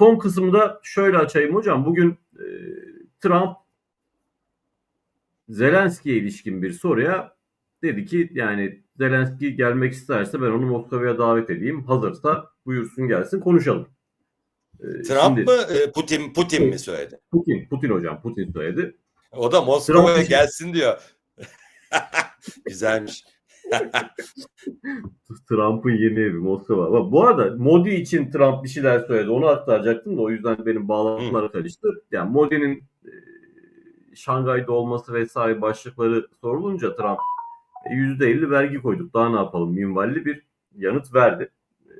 son kısmı da şöyle açayım hocam. Bugün e, Trump Zelenski'ye ilişkin bir soruya dedi ki yani Zelenski gelmek isterse ben onu Moskova'ya davet edeyim. Hazırsa buyursun gelsin konuşalım. E, Trump şimdi- mı e, Putin Putin mi söyledi? Putin, Putin hocam Putin söyledi. O da Moskova'ya gelsin diyor. Güzelmiş. Trump'ın yeni evi Moskova. Ama Bu arada Modi için Trump bir şeyler söyledi. Onu aktaracaktım da o yüzden benim bağlantılar karıştı. Yani Modi'nin e, Şangay'da olması vesaire başlıkları sorulunca Trump e, %50 vergi koyduk. Daha ne yapalım minvalli bir yanıt verdi. E,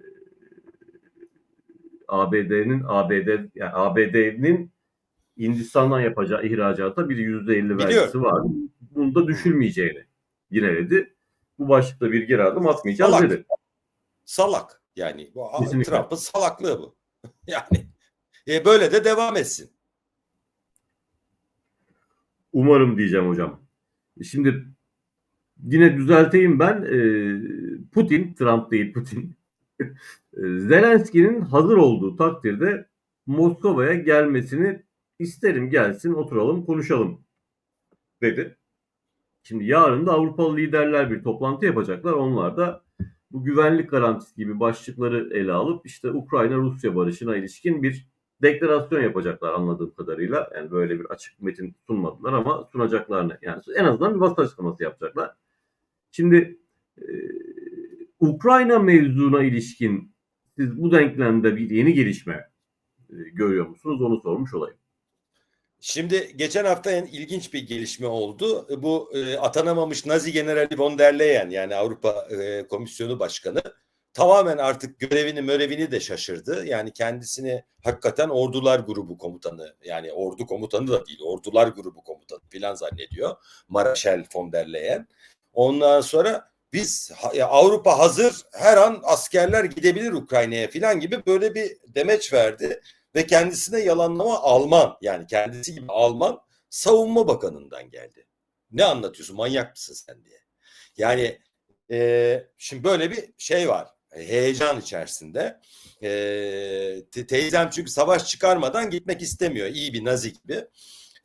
ABD'nin ABD yani ABD'nin Hindistan'dan yapacağı ihracata bir %50 vergisi var. Bunu da düşürmeyeceğini yineledi. Bu başlıkta bir geri adım atmayacağız Salak. dedi. Salak. Yani bu. Trump'ın salaklığı bu. Yani e, böyle de devam etsin. Umarım diyeceğim hocam. Şimdi yine düzelteyim ben. Ee, Putin, Trump değil Putin. Ee, Zelenski'nin hazır olduğu takdirde Moskova'ya gelmesini isterim gelsin oturalım konuşalım dedi. Şimdi yarın da Avrupalı liderler bir toplantı yapacaklar. Onlar da bu güvenlik garantisi gibi başlıkları ele alıp işte Ukrayna-Rusya barışına ilişkin bir deklarasyon yapacaklar anladığım kadarıyla. Yani böyle bir açık metin sunmadılar ama sunacaklarını yani en azından bir basın açıklaması yapacaklar. Şimdi e, Ukrayna mevzuna ilişkin siz bu denklemde bir yeni gelişme e, görüyor musunuz? Onu sormuş olayım. Şimdi geçen hafta en ilginç bir gelişme oldu. Bu e, atanamamış Nazi Generali von der Leyen yani Avrupa e, Komisyonu Başkanı tamamen artık görevini mörevini de şaşırdı. Yani kendisini hakikaten ordular grubu komutanı yani ordu komutanı da değil ordular grubu komutanı falan zannediyor. Maraşel von der Leyen. Ondan sonra biz Avrupa hazır her an askerler gidebilir Ukrayna'ya falan gibi böyle bir demeç verdi ve kendisine yalanlama Alman yani kendisi gibi Alman savunma bakanından geldi. Ne anlatıyorsun manyak mısın sen diye. Yani e, şimdi böyle bir şey var heyecan içerisinde. E, te- teyzem çünkü savaş çıkarmadan gitmek istemiyor iyi bir nazi gibi.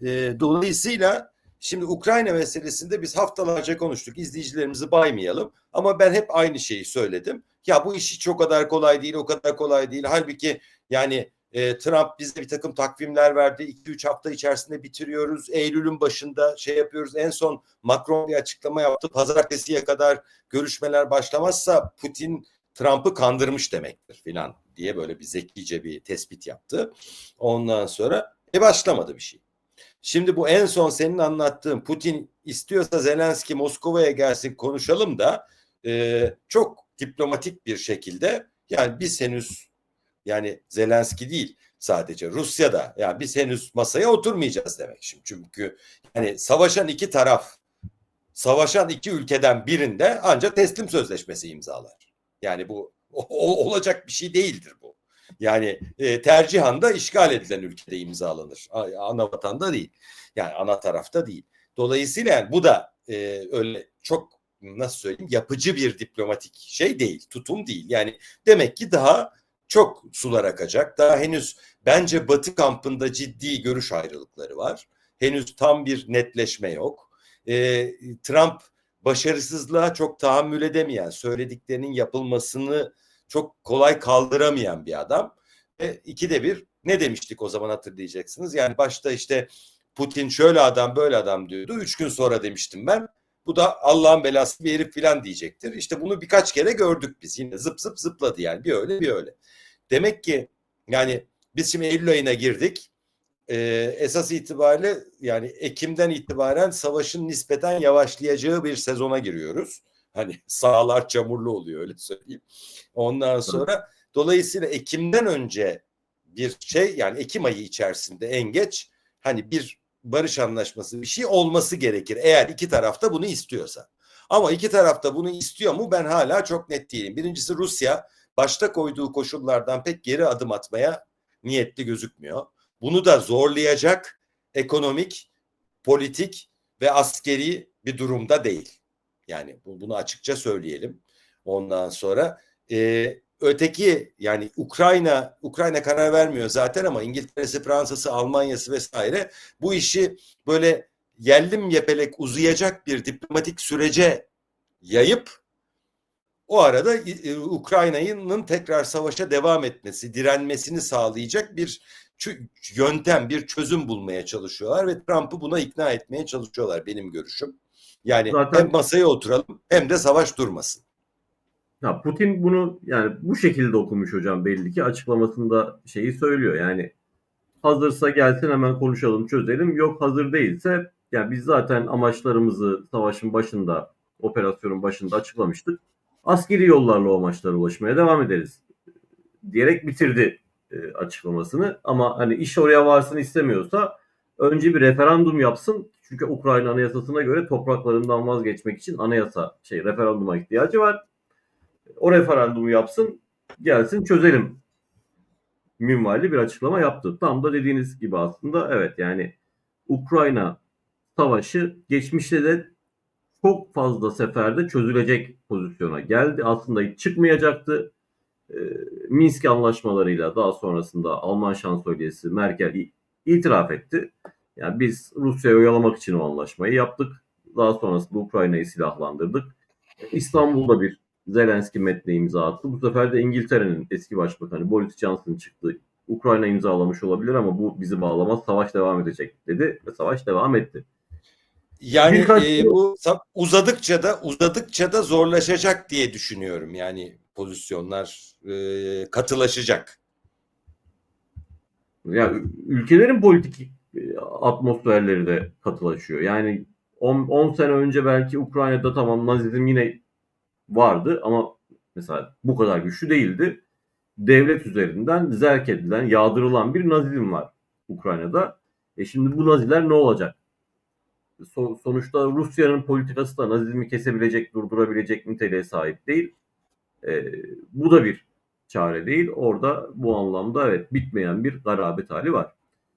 E, dolayısıyla şimdi Ukrayna meselesinde biz haftalarca konuştuk izleyicilerimizi baymayalım ama ben hep aynı şeyi söyledim. Ya bu iş hiç o kadar kolay değil o kadar kolay değil. Halbuki yani e, Trump bize bir takım takvimler verdi. 2-3 hafta içerisinde bitiriyoruz. Eylül'ün başında şey yapıyoruz. En son Macron bir açıklama yaptı. Pazartesiye kadar görüşmeler başlamazsa Putin Trump'ı kandırmış demektir filan diye böyle bir zekice bir tespit yaptı. Ondan sonra e başlamadı bir şey. Şimdi bu en son senin anlattığın Putin istiyorsa Zelenski Moskova'ya gelsin konuşalım da e, çok diplomatik bir şekilde yani biz henüz yani Zelenski değil sadece Rusya'da yani biz henüz masaya oturmayacağız demek şimdi. Çünkü yani savaşan iki taraf savaşan iki ülkeden birinde ancak teslim sözleşmesi imzalar. Yani bu o- olacak bir şey değildir bu. Yani e, tercihanda işgal edilen ülkede imzalanır. Ana vatanda değil. Yani ana tarafta değil. Dolayısıyla yani bu da e, öyle çok nasıl söyleyeyim yapıcı bir diplomatik şey değil, tutum değil. Yani demek ki daha çok sular akacak. Daha henüz bence Batı kampında ciddi görüş ayrılıkları var. Henüz tam bir netleşme yok. Ee, Trump başarısızlığa çok tahammül edemeyen, söylediklerinin yapılmasını çok kolay kaldıramayan bir adam. Ve ikide bir ne demiştik o zaman hatırlayacaksınız. Yani başta işte Putin şöyle adam böyle adam diyordu. Üç gün sonra demiştim ben. Bu da Allah'ın belası bir herif falan diyecektir. İşte bunu birkaç kere gördük biz. Yine zıp zıp zıpladı yani. Bir öyle bir öyle. Demek ki yani biz şimdi Eylül ayına girdik. Ee, esas itibariyle yani Ekim'den itibaren savaşın nispeten yavaşlayacağı bir sezona giriyoruz. Hani sahalar çamurlu oluyor öyle söyleyeyim. Ondan sonra dolayısıyla Ekim'den önce bir şey yani Ekim ayı içerisinde en geç hani bir barış anlaşması bir şey olması gerekir eğer iki tarafta bunu istiyorsa. Ama iki tarafta bunu istiyor mu ben hala çok net değilim. Birincisi Rusya başta koyduğu koşullardan pek geri adım atmaya niyetli gözükmüyor. Bunu da zorlayacak ekonomik, politik ve askeri bir durumda değil. Yani bu- bunu açıkça söyleyelim. Ondan sonra e, öteki yani Ukrayna Ukrayna karar vermiyor zaten ama İngiltere'si, Fransa'sı, Almanya'sı vesaire bu işi böyle yellim yepelek uzayacak bir diplomatik sürece yayıp o arada e, Ukrayna'nın tekrar savaşa devam etmesi, direnmesini sağlayacak bir yöntem, bir çözüm bulmaya çalışıyorlar ve Trump'ı buna ikna etmeye çalışıyorlar benim görüşüm. Yani Zaten- hem masaya oturalım hem de savaş durmasın. Ya Putin bunu yani bu şekilde okumuş hocam belli ki açıklamasında şeyi söylüyor. Yani hazırsa gelsin hemen konuşalım çözelim. Yok hazır değilse yani biz zaten amaçlarımızı savaşın başında operasyonun başında açıklamıştık. Askeri yollarla o amaçlara ulaşmaya devam ederiz diyerek bitirdi e, açıklamasını. Ama hani iş oraya varsın istemiyorsa önce bir referandum yapsın. Çünkü Ukrayna anayasasına göre topraklarından vazgeçmek için anayasa şey referanduma ihtiyacı var o referandumu yapsın gelsin çözelim minvalli bir açıklama yaptı. Tam da dediğiniz gibi aslında evet yani Ukrayna savaşı geçmişte de çok fazla seferde çözülecek pozisyona geldi. Aslında çıkmayacaktı. Ee, Minsk anlaşmalarıyla daha sonrasında Alman şansölyesi Merkel itiraf etti. Yani biz Rusya'yı oyalamak için o anlaşmayı yaptık. Daha sonrasında Ukrayna'yı silahlandırdık. İstanbul'da bir Zelenski metne imza attı. Bu sefer de İngiltere'nin eski başbakanı Boris Johnson çıktı. Ukrayna imzalamış olabilir ama bu bizi bağlamaz. Savaş devam edecek dedi ve savaş devam etti. Yani Birkaç e, yıl- bu uzadıkça da uzadıkça da zorlaşacak diye düşünüyorum. Yani pozisyonlar e, katılaşacak. Ya ü- ülkelerin politik e, atmosferleri de katılaşıyor. Yani 10 sene önce belki Ukrayna'da tamam Nazizm yine vardı ama mesela bu kadar güçlü değildi. Devlet üzerinden zerk edilen, yağdırılan bir Nazizm var Ukrayna'da. E şimdi bu Naziler ne olacak? So- sonuçta Rusya'nın politikası da Nazizmi kesebilecek, durdurabilecek niteliğe sahip değil. E, bu da bir çare değil. Orada bu anlamda evet bitmeyen bir garabet hali var.